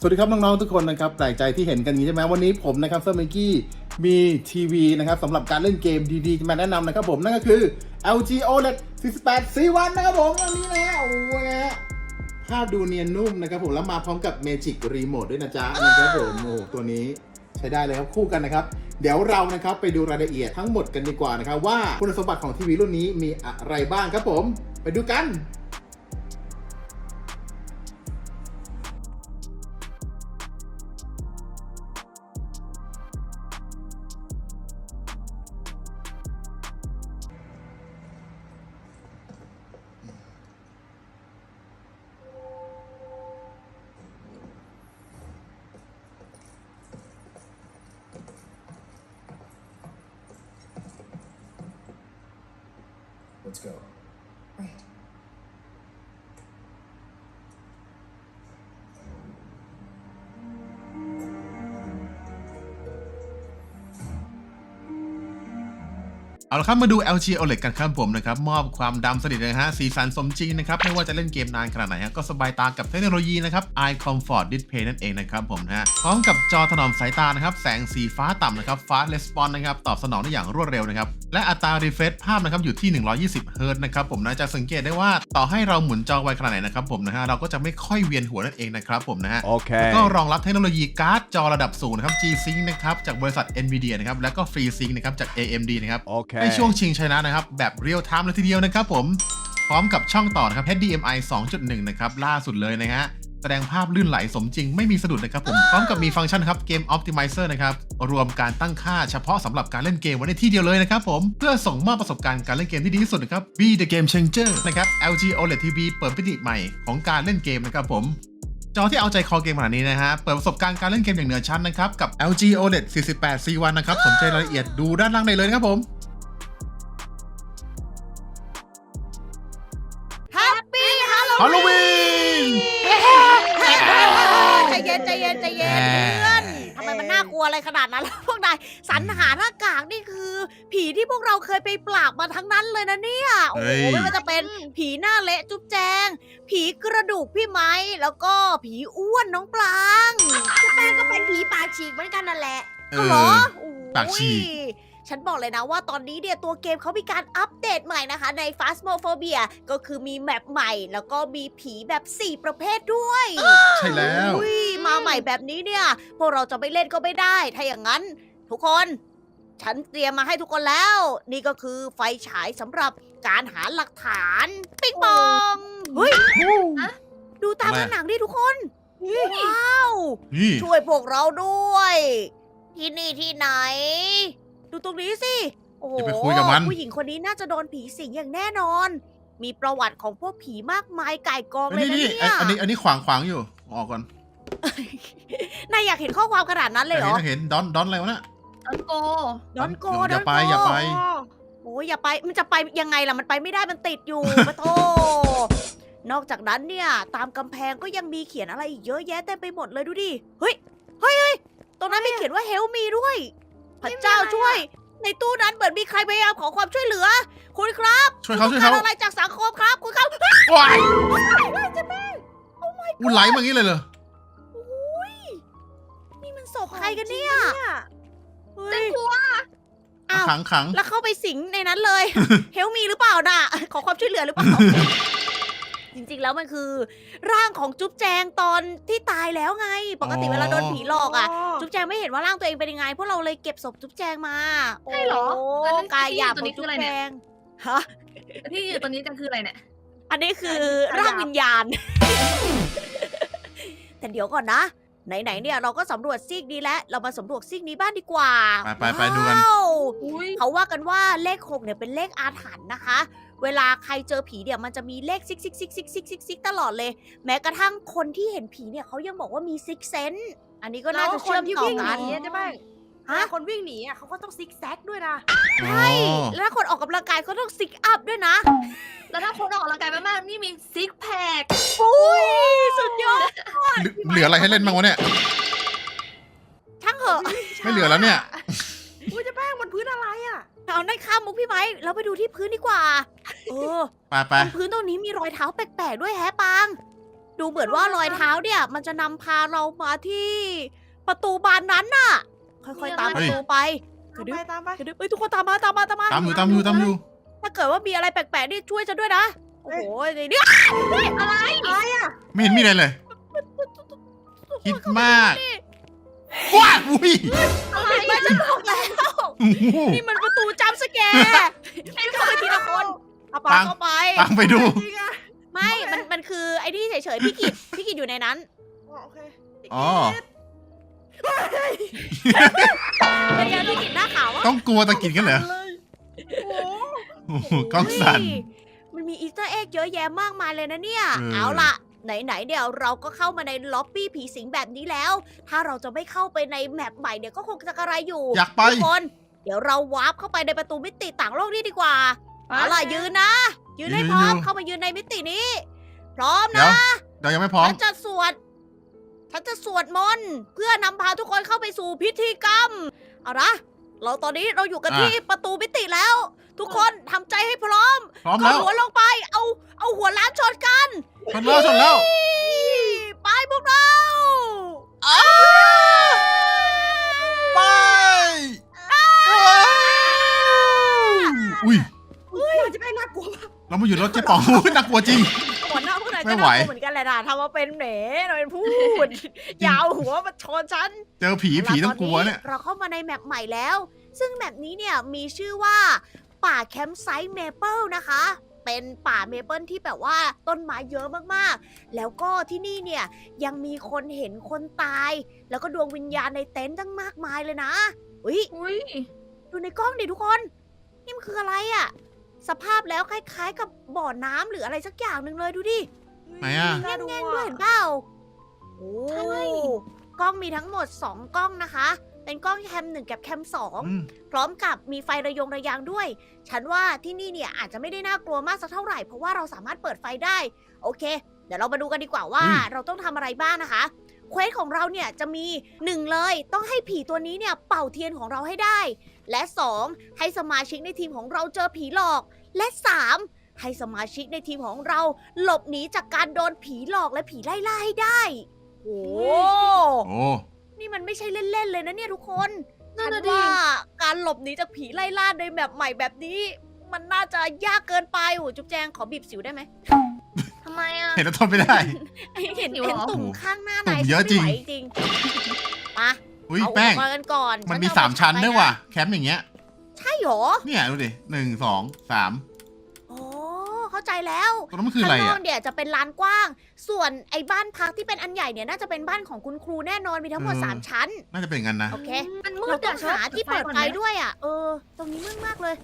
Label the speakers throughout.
Speaker 1: สวัสดีครับน้อง ๆ ทุกคนนะครับแปลกใจที่เห็นกันอย่างนี้ใช่ไหมวันนี้ผมนะครับเซอร์เมกี้มีทีวีนะครับสำหรับการเล่นเกมดีๆ มาแนะนำนะครับผมนั่นก็คือ LG OLED 48 C1 นะครับผมอันนี้นะโอ้โหนะภาพดูเนียนนุ่มนะครับผมแล้วมาพร้อมกับ Magic Remote ด้วยนะจ๊ะนะครับผมโอ้โหตัวนี้ใช้ได้เลยครับคู่กันนะครับ เดี๋ยวเรานะครับไปดูรายละเอียดทั้งหมดกันดีกว่านะครับว่าคุณสมบัติของทีวีรุ่นนี้มีอะไรบ้างครับผม ไปดูกัน
Speaker 2: Let's go.
Speaker 3: Right.
Speaker 4: เอาละครับมาดู LG OLED กันครับผมนะครับมอบความดำสนิทเลยนะฮะสีสันสมจริงนะครับไม่ว่าจะเล่นเกมนานขนาดไหนฮะก็สบายตากับเทคโนโลยีนะครับ Eye Comfort Display นั่นเองนะครับผมนะฮะพร้อมกับจอถนอมสายตานะครับแสงสีฟ้าต่ำนะครับ Fast Response นะครับตอบสนองได้อย่างรวดเร็วนะครับ และอัตรา refresh ภาพนะครับอยู่ที่ 120 Hz นะครับผมนะจะสังเกตได้ว่าต่อให้เราหมุนจอไวขนาดไหนนะครับผมนะฮะเราก็จะไม่ค่อยเวียนหัวนั่นเองนะครับผมนะฮะ
Speaker 2: Okay.
Speaker 4: ก็รองรับเทคโนโลยีการ์ดจอระดับสูงนะครับ G-Sync นะครับจากบริษัท NVIDIA นะครับแล้วก็ FreeSync นะครับจาก AMD นะครับ
Speaker 2: Okay.
Speaker 4: ในช่วงชิงชนะนะครับแบบเรียลไทม์เลยทีเดียวนะครับผมพร้อมกับช่องต่อนะครับ HDMI 2.1 นะครับล่าสุดเลยนะฮะ แสดงภาพลื่นไหลสมจริงไม่มีสะดุดนะครับผมพร้อมกับมีฟังก์ชันครับ Game Optimizer นะครับรวมการตั้งค่าเฉพาะสำหรับการเล่นเกมไว้ในที่เดียวเลยนะครับผมเพื่อส่งมอบประสบการณ์การเล่นเกมที่ดีที่สุดนะครับ Be the Game Changer นะครับ LG OLED TV เปิดมิติใหม่ของการเล่นเกมนะครับผมจอที่เอาใจคอเกมขนาดนี้นะฮะ เปิดประสบการณ์การเล่นเกมอย่างเหนือชั้นนะครับ กับ LG OLED 48 C1 นะครับ สนใจรายละเอียดดูด้านล่างได้เลยนะครับผม
Speaker 3: แฮ ย็นใจเย็นใจเย็น
Speaker 4: แหม
Speaker 3: เพื่อนทำไมมันน่ากลัวอะไรขนาดนั้นล่ะพวกนายสรรหาหน้ากากนี่คือ ผีที่พวกเราเคยไปปราบมาทั้งนั้นเลยนะเนี่ยโอ้โหไม่ว่าจะเป็นผีหน้าเละจุ๊บแจง ผีกระดูกพี่ไม้แล้วก็ผีอ้วนน้องปลางแป้งก็เป็นผีปากฉีกเหมือนกันนั่นแหละ
Speaker 4: เอ
Speaker 3: เอาเหร
Speaker 4: อ
Speaker 3: อโอ้ย
Speaker 4: ปากฉีก
Speaker 3: ฉันบอกเลยนะว่าตอนนี้เนี่ยตัวเกมเขามีการอัปเดตใหม่นะคะ ใน Phasmophobia ก็คือมีแมปใหม่ แล้วก็มีผีแบบ 4 ประเภทด้วย
Speaker 4: ใช่แล้ว
Speaker 3: อุ้ยมาใหม่แบบนี้เนี่ย พวกเราจะไม่เล่นก็ไม่ได้ ถ้าอย่างนั้น ทุกคน ฉันเตรียมมาให้ทุกคนแล้ว นี่ก็คือไฟฉายสำหรับการหาหลักฐานปิงปองเฮ้ยดูตาม
Speaker 4: ทำไม
Speaker 3: ผนังดิทุกคนว้าว
Speaker 4: นี่
Speaker 3: ช่วยพวกเราด้วย ที่นี่ที่ไหน ดูตรงนี้สิ โอ้โห
Speaker 4: อย่าไปคุยกับมัน
Speaker 3: ผู้หญิงคนนี้น่าจะโดนผีสิงอย่างแน่นอน มีประวัติของพวกผีมากมายไก่ายกองเลย
Speaker 4: นี่
Speaker 3: นะ
Speaker 4: นี่
Speaker 3: เนี่ย
Speaker 4: อันนี้อันนี้ขวางขวางอยู่ออกก่อน
Speaker 3: นายอยากเห็นข้อความขนาดนั้นเลยเหรอ
Speaker 4: เห็นเห็นดอนดอนอะไรวะน่ะ
Speaker 5: ดอนโก
Speaker 3: ดอนโก
Speaker 4: อย่า
Speaker 3: ดอน
Speaker 4: ไป
Speaker 3: โก
Speaker 4: อย่าไป
Speaker 3: โอ้ยอย่าไป มันจะไปยังไงล่ะ มันไปไม่ได้ มันติดอยู่ ปะโทนอกจากนั้นเนี่ย ตามกำแพงก็ยังมีเขียนอะไรอีกเยอะแยะเต็มไปหมดเลยดูดิ เฮ้ย เฮ้ยเฮ้ยตรงนั้นมีเขียนว่าเฮลมีด้วย พระเจ้าช่วย ในตู้นั้นเหมือนมีใครพยายามขอความช่วยเหลือ คุณครับ
Speaker 4: ช่วยเขา
Speaker 3: ต้
Speaker 4: ช่
Speaker 3: อ
Speaker 4: วย
Speaker 3: งการ
Speaker 4: เขา
Speaker 3: อะไรจากสังคมครับ คุณครับ
Speaker 4: ว้าย
Speaker 3: เจะแม่
Speaker 4: มันไหลมาอย่างนี้เลยเหรอ
Speaker 3: นี่มันศพใครกันเนี่ยเฮ้
Speaker 5: จะ
Speaker 3: ย
Speaker 5: กลัว
Speaker 3: อ้าว
Speaker 4: ขังขัง
Speaker 3: แล้วเข้าไปสิงในนั้นเลย เฮลมีหรือเปล่าน่ะ ขอความช่วยเหลือหรือเปล่า จริงๆ แล้วมันคือร่างของจุ๊บแจงตอนที่ตายแล้วไง ปกติเวลาโดนผีหลอกอะ จุ๊บแจงไม่เห็นว่าร่างตัวเองเป็นยังไงพวกเราเลยเก็บศพจุ๊บแจงมา
Speaker 5: ใช่เหรอ
Speaker 3: โอ้
Speaker 5: แล้วนั่น
Speaker 3: กายหยาบ
Speaker 5: ตัว
Speaker 3: ขอ
Speaker 5: นี้
Speaker 3: ง
Speaker 5: คื
Speaker 3: จุ๊
Speaker 5: อบอะไร
Speaker 3: แจ
Speaker 5: เนี่ย
Speaker 3: งฮะ
Speaker 5: ที่อยู่ตรงนี้จะคืออะไรเนี่ย
Speaker 3: อันนี้คือ
Speaker 5: อันนี้
Speaker 3: ร่างวิญญาณ แต่เดี๋ยวก่อนนะ ไหนๆเนี่ยเราก็สำรวจซีกนี้แล้ว เรามาสำรวจซีกนี้บ้างดีกว่า
Speaker 4: ไปไปไปดูกัน
Speaker 3: ว้าว
Speaker 5: อุ้ย
Speaker 3: เขาว่ากันว่าเลขหกเนี่ยเป็นเลขอาถรรพ์นะคะ เวลาใครเจอผีเนี่ยมันจะมีเลขซิกซิกซิกซิกซิกซิกซิกตลอดเลย แม้กระทั่งคนที่เห็นผีเนี่ยเขายังบอกว่ามีซิกเซนอันนี้ก็น่าจะเชื่อมต่อกัน
Speaker 6: ใช่ไหม
Speaker 3: ฮะ
Speaker 6: คนวิ่งหนีอะเขาก็ต้องซิกแซกด้วยนะ
Speaker 3: ใช่ แล้วถ้าคนออกกำลังกายเขาต้องซิกอัพด้วยนะ
Speaker 5: แล้วถ้าคนออกกำลังกายมากๆนี่มีซิกแพค
Speaker 3: อุ้ยสุดยอด
Speaker 4: เหลือเหลืออะไรให้เล่นบ้างวะเนี่ย
Speaker 3: ช่างเหอะ
Speaker 4: ไม่เหลือแล้วเนี่ย
Speaker 6: อุ้ยเจะแป้งบนพื้นอะไรอะ
Speaker 3: เอาในข้ามมุกพี่ไม้เราไปดูที่พื้นดีกว่า เออ
Speaker 4: ไปไป
Speaker 3: บนพื้นตรงนี้มีรอยเท้าแปลกๆด้วยแฮะปัง ดูเหมือนว่ารอยเท้าเนี่ย มันจะนำพาเรามาที่ประตูบานนั้นน่ะ ค่อยๆตามประตูไป
Speaker 6: ตามไปตามไป
Speaker 3: เดี๋ยวเอ้ยทุกคนตามมาตามมาตามมา
Speaker 4: ตามอยู่ตามอยู่ตามอยู่
Speaker 3: ถ้าเกิดว่ามีอะไรแปลกๆนี่ช่วยฉันด้วยนะ โอ้โหเดี๋ยวนี้
Speaker 6: อะไรอะ
Speaker 4: ไม่เห็นมีอะไรเลย คิดมากว้าอุ้ย
Speaker 3: นี่มันประตูจัมป์สแกร์ให้เข้าไปทีละคนเอาปา
Speaker 4: ปัง
Speaker 3: เข้าไป
Speaker 4: ตามไปดู
Speaker 6: จริงอะ
Speaker 3: ไม่ มัน มันคือไอ้นี่เฉยๆ พี่กิจ พี่กิจอยู่ในนั้น
Speaker 6: อ๋อโอเค
Speaker 4: อ๋อ
Speaker 3: เป็นไงพี่กิจหน้าขาวอะ
Speaker 4: ต้องกลัวตะกิดกันเหรอ
Speaker 6: โอ้โห
Speaker 4: โอ้โหกล้องสั่น
Speaker 3: เฮ้ยมันมีอีสเตอร์เอ็กเยอะแยะมากมายเลยนะเนี่ย
Speaker 4: เออ
Speaker 3: เอาล่ะ ไหนๆเดี๋ยวเราก็เข้ามาในล็อบบี้ผีสิงแบบนี้แล้ว ถ้าเราจะไม่เข้าไปในแมปใหม่เนี่ยก็คงจะกระไรอยู่
Speaker 4: อยากไป
Speaker 3: ทุกคน เดี๋ยวเราวาร์ปเข้าไปในประตูมิติต่างโลกนี่ดีกว่าเอาล่ะยืนนะ ยืนให้
Speaker 4: ยืน
Speaker 3: พร้อม
Speaker 4: อยู่
Speaker 3: เข้ามายืนในมิตินี้ พร้อม
Speaker 4: เดี๋ย
Speaker 3: นะ
Speaker 4: วเดี๋ยวยังไม่พร้อม
Speaker 3: ฉันจะสวด ฉันจะสวดมนต์เพื่อนำพาทุกคนเข้าไปสู่พิธีกรรม เอานะเราตอนนี้เราอยู่กัน
Speaker 4: อะ
Speaker 3: ที่ประตูมิติแล้ว ทุกคนทำใจให้พร้อม
Speaker 4: พร้อม
Speaker 3: เอา
Speaker 4: แล้ว
Speaker 3: หัวลงไป เอา เอาหัวล้านชนกัน
Speaker 4: ชนแล้วชนแล้ว
Speaker 3: ไเรา
Speaker 6: มา
Speaker 4: อยู่รถเจ๊ป๋องอุ๊ยน่ากลัวจริง
Speaker 3: หัวหน้าพวกนาย
Speaker 4: ไม่
Speaker 3: ก็
Speaker 4: ไหว
Speaker 3: น่ากลัวเหมือนกันแหละนะทำมาเป็นแหมเราเป็นพูดอยาวหัวมาชนฉัน
Speaker 4: เจอผีผีต้องกลัวเนี่ย
Speaker 3: เราเข้ามาในแมปใหม่แล้ว ซึ่งแมปนี้เนี่ยมีชื่อว่าป่าแคมป์ไซต์เมเปิลนะคะ เป็นป่าเมเปิลที่แบบว่าต้นไม้เยอะมากๆ แล้วก็ที่นี่เนี่ยยังมีคนเห็นคนตาย แล้วก็ดวงวิญญาณในเต็นท์ตั้งมากมายเลยนะอุ้ย
Speaker 5: อุ้ย
Speaker 3: ดูในกล้องดิทุกคน นี่มันคืออะไรอะ สภาพแล้วคล้าย ๆ กับบ่อน้ำหรืออะไรสักอย่างหนึ่งเลยดูดิ
Speaker 4: ไหนอะ
Speaker 3: แง่งๆด้วยเห็นเปล่าโอ้กล้องมีทั้งหมด 2 กล้องนะคะ เป็นกล้องแคมหนึ่งกับแคมสอง
Speaker 4: อืม
Speaker 3: พร้อมกับมีไฟระยงระยางด้วย ฉันว่าที่นี่เนี่ยอาจจะไม่ได้น่ากลัวมากสักเท่าไหร่เพราะว่าเราสามารถเปิดไฟได้ โอเค เดี๋ยวเรามาดูกันดีกว่าว่าเราต้องทำอะไรบ้างนะคะ เควสของเราเนี่ยจะมีหนึ่งเลยต้องให้ผีตัวนี้เนี่ยเป่าเทียนของเราให้ได้ และสองให้สมาชิกในทีมของเราเจอผีหลอก และสามให้สมาชิกในทีมของเราหลบหนีจากการโดนผีหลอกและผีไล่ล่าให้ได้ โอ้
Speaker 4: โอ้
Speaker 3: นี่มันไม่ใช่เล่นๆเลยนะเนี่ยทุกคน
Speaker 5: นั่
Speaker 3: ฉั
Speaker 5: น
Speaker 3: น
Speaker 5: น่ะดิ
Speaker 3: ว่าการหลบหนีจากผีไล่ล่าในแบบใหม่แบบนี้ มันน่าจะยากเกินไปโอ้จุ๊บแจงขอบีบสิวได้ไหม
Speaker 5: ทำไมอะ
Speaker 4: เห็นแล้วทนไม่ได้
Speaker 3: เห็น
Speaker 5: สิวเหรอ
Speaker 3: เห็นตุ่มข้างหน้า
Speaker 4: ตุ่
Speaker 3: นาย
Speaker 4: มเยอะจริง
Speaker 3: ฉันไม่ไหวจริงมา
Speaker 4: อุ้ย
Speaker 3: เอา
Speaker 4: แป้ง
Speaker 3: อุปกรณ์กันก่อน
Speaker 4: มันมี
Speaker 3: จะเอ
Speaker 4: สามชั้น
Speaker 3: ไป
Speaker 4: ด้วยว่ะ แคมป์อย่างเงี้ย
Speaker 3: ใช่หรอ
Speaker 4: เนี่ยดูดิหนึ่งสองสาม
Speaker 3: โอ้เข้าใจแล้ว
Speaker 4: ตรงนั้นมันคืออะไร
Speaker 3: ข้างนอ
Speaker 4: อะ
Speaker 3: กเนี่ยจะเป็นลานกว้าง ส่วนไอ้บ้านพักที่เป็นอันใหญ่เนี่ยน่าจะเป็นบ้านของคุณครูแน่นอนมีทั้งหมด
Speaker 4: เออ
Speaker 3: สามชั้น
Speaker 4: น่าจะเป็นอย่างนั้นนะ
Speaker 3: โอเค
Speaker 5: มันมื
Speaker 3: เรา
Speaker 5: ด
Speaker 3: ต้องหาที่เปิดไฟ
Speaker 5: วย
Speaker 3: ด้วยอะ เออ ตรงนี้มืดมากเลย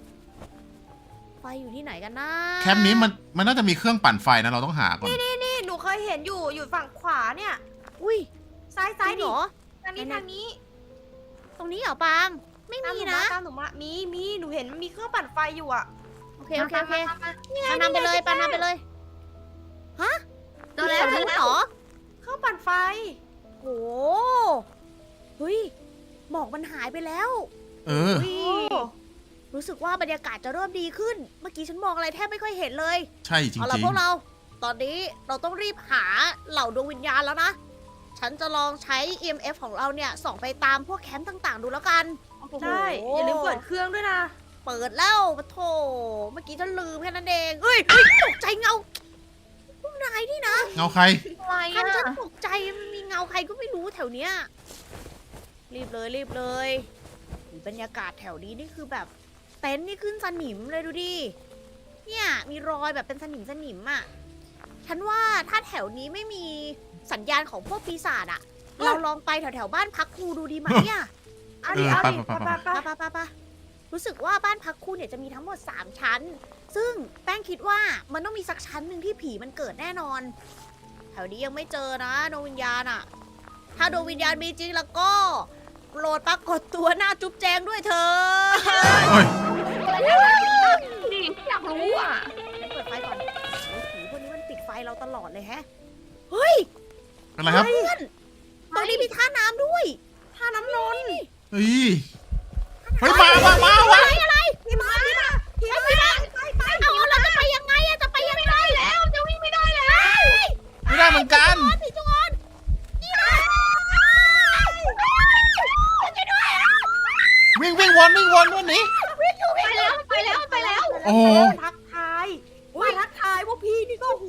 Speaker 3: ไฟอยู่ที่ไหนกันนะ
Speaker 4: แคมป์นี้มันมันน่าจะมีเครื่องปั่นไฟนะเราต้องหาก่อน
Speaker 6: นี่หนูเคยเห็นอยู่อยู่ฝั่งขวาเนี่ย
Speaker 3: อุ้ย
Speaker 6: ซ้าย
Speaker 3: ซ้า
Speaker 6: ซ้ายย
Speaker 3: เหร
Speaker 6: ดิ
Speaker 3: อ
Speaker 6: ทางนี้
Speaker 3: ไหนๆ
Speaker 6: ทางนี้
Speaker 3: ตรงนี้เหรอปางไม่
Speaker 6: ตาม
Speaker 3: มี
Speaker 6: หนู
Speaker 3: นะ
Speaker 6: มาตามหนูมามีมีหนูเห็นมันมีเครื่องปั่นไฟอยู่อะ
Speaker 3: โอเคโอเคโอเค
Speaker 5: มามามา
Speaker 3: ปางนำไปเลยปางนำไปเลย
Speaker 5: เจอแล้วเจอ
Speaker 3: มี
Speaker 5: แล้
Speaker 3: เหร
Speaker 5: ว
Speaker 3: อ
Speaker 6: เครื่องปั่นไฟ
Speaker 3: โหเฮ้ยหมอกมันหายไปแล้ว
Speaker 4: เออ
Speaker 3: เฮ้ยรู้สึกว่าบรรยากาศจะเริ่มดีขึ้น เมื่อกี้ฉันมองอะไรแทบไม่ค่อยเห็นเลย
Speaker 4: ใช่จริ
Speaker 3: เอาล่ะ
Speaker 4: ง
Speaker 3: พวกเรา ตอนนี้เราต้องรีบหาเหล่าดวงวิญญาณแล้วนะ ฉันจะลองใช้ EMF ของเราเนี่ยส่องไปตามพวกแคมป์ต่างๆ ดูแล้วกัน
Speaker 6: ใช่อย่าลืมเปิดเครื่องด้วยนะ
Speaker 3: เปิดแล้วปะโถเมื่อกี้ฉันลืมแค่นั้นเองเฮ้ยเฮ้ยตกใจเงาพวกนายนี่นะ
Speaker 4: ๆเงาใคร
Speaker 5: อะไร
Speaker 3: ฉัน
Speaker 5: อะ
Speaker 3: ฉันตกใจมันมีเงาใครก็ไม่รู้แถวเนี้ยรีบเลยรีบเลยบรรยากาศแถวนี้นี่คือแบบเต็นท์นี่ขึ้นสนิมเลยดูดิเนี่ยมีรอยแบบเป็นสนิมสนิมอะ ฉันว่าถ้าแถวนี้ไม่มีสัญญาณของพวกปีศาจอะเราลองไปแถวแถวๆบ้านพักครูดูดีไหมเนี่ย
Speaker 6: เอาดิ
Speaker 4: เออ
Speaker 6: เอาดิ
Speaker 4: ไป
Speaker 6: ไป
Speaker 4: ไป
Speaker 6: ไป
Speaker 3: ปะปะปะปะรู้สึกว่าบ้านพักครูเนี่ยจะมีทั้งหมด 3 ชั้น ซึ่งแป้งคิดว่ามันต้องมีสักชั้นหนึ่งที่ผีมันเกิดแน่นอน แถวนี้ยังไม่เจอนะดวงวิญญาณอะถ้าดวงวิญญาณมีจริงแล้วก็โปรดปรากฏตัวหน้าจุ๊บแจงด้วยเธอ
Speaker 4: โอ้ย
Speaker 5: ดิอยากรู้อะ
Speaker 3: เราตลอดเลยแฮะ
Speaker 4: เป็นไรครับ
Speaker 3: เพื่อนตรงนี้มีท่าน้ำด้วย
Speaker 6: ท่าน้ำนนท์
Speaker 4: เฮ้ยเฮ้ยมามามา
Speaker 3: อะ
Speaker 4: วะ
Speaker 3: ไรอะไรพี่มาพี่มาพี่มาไปไปไปเอาเราจะไปยังไงอะจะไปยังไงแล้วจะวิ่งไม่ได้แล้ว
Speaker 4: ไม่ได้เหมือนกัน
Speaker 3: ผีจุงออนนี่นะ
Speaker 4: วิ่งวิ่งวนวิ่งวนวนหนี้
Speaker 3: วิ่งอยู่
Speaker 5: ไป
Speaker 3: วิ่งอยู่
Speaker 5: แล้วไปแล้วไปแล้ว
Speaker 4: โอ้โห
Speaker 6: ทักทายมาทักทาย พวกพี่นี่ก็โอ้โห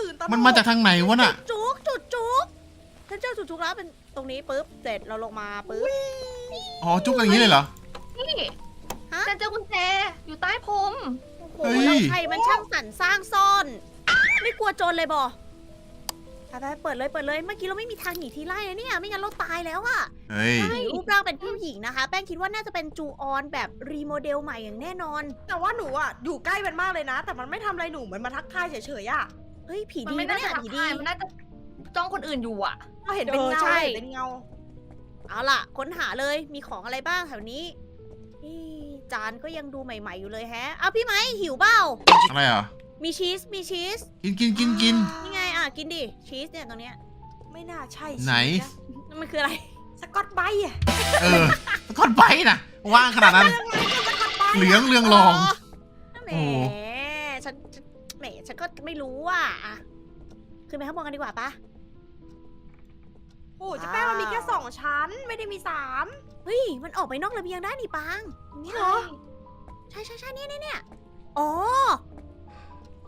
Speaker 6: ตื่นตระหก
Speaker 4: มันมาจากทางไหนวะน่ะ
Speaker 3: จุกจุดจุกฉันเจอจุดจุกแล้วเป็นตรงนี้ปุ๊บเสร็จเราลงมาปุ๊บ
Speaker 4: อ๋อ จุกกันอย่างนี้เลยเหรอ
Speaker 5: นี่
Speaker 3: ฮะ
Speaker 5: ฉันเจอกุญแจอยู่ใต้พรม
Speaker 3: โอ้โห
Speaker 4: เฮ้ย
Speaker 3: แล้วใครมันช่างสรรสร้างซ่อน ไม่กลัวโจรเลยบอ ไปไปเปิดเลยเปิดเลยเมื่อกี้เราไม่มีทางหนีทีไล่นะเนี่ยไม่งั้นเราตายแล้วอะ
Speaker 4: เฮ้ย
Speaker 3: รูปร่างเป็นผู้หญิงนะคะ แป้งคิดว่าน่าจะเป็นจูออนแบบรีโมเดลใหม่อย่างแน่นอน
Speaker 6: แต่ว่าหนูอะอยู่ใกล้มันมากเลยนะ แต่มันไม่ทำอะไรหนูเหมือนมาทักทายเฉยๆอะ
Speaker 3: เฮ้ยผี
Speaker 5: มัน
Speaker 3: ดี
Speaker 5: ไม่
Speaker 3: ปะ
Speaker 5: น่า
Speaker 3: เนี่
Speaker 5: จะ
Speaker 3: ย
Speaker 5: ทัก
Speaker 3: ผีดี
Speaker 5: ทายมันน่าจะจ้องคนอื่นอยู่อะ
Speaker 6: ก็เห็นเป็น
Speaker 3: เออ
Speaker 6: เงา
Speaker 3: ใช่
Speaker 6: เห็นเป็นเงา
Speaker 3: เอาล่ะ ค้นหาเลยมีของอะไรบ้างแถวนี้นี่จานก็ยังดูใหม่ ๆ อยู่เลยแฮะ เอาพี่ไหมหิวเปล่า
Speaker 4: อะไรอะ
Speaker 3: มีชีสมีชีส
Speaker 4: กินกินกินกิน
Speaker 3: นี่ไงอะ กินดิ ชีสเนี่ยตรงเนี้ย
Speaker 6: ไม่น่าใช่
Speaker 4: ไหน
Speaker 6: ชีสะ
Speaker 3: มันคืออะไร
Speaker 6: สกอตไบรท์อะ
Speaker 4: เออก้อนไปนะว่างขนาดนั้น เหลืองเรืองรอง
Speaker 3: แหม
Speaker 4: โอ้
Speaker 3: ฉันฉันแหมฉันก็ไม่รู้อะอะขึ้นไปข้างบนกันดีกว่าปะ
Speaker 6: โอ้เจะแป้งมันมีแค่สองชั้น ไม่ได้มีสาม
Speaker 3: เฮ้ย มันออกไปนอกระเบียงได้นี่ปัง นี่เหรอ ใช่ใช่ใช่เนี่ยเนี่ยเนี่ยอ๋อ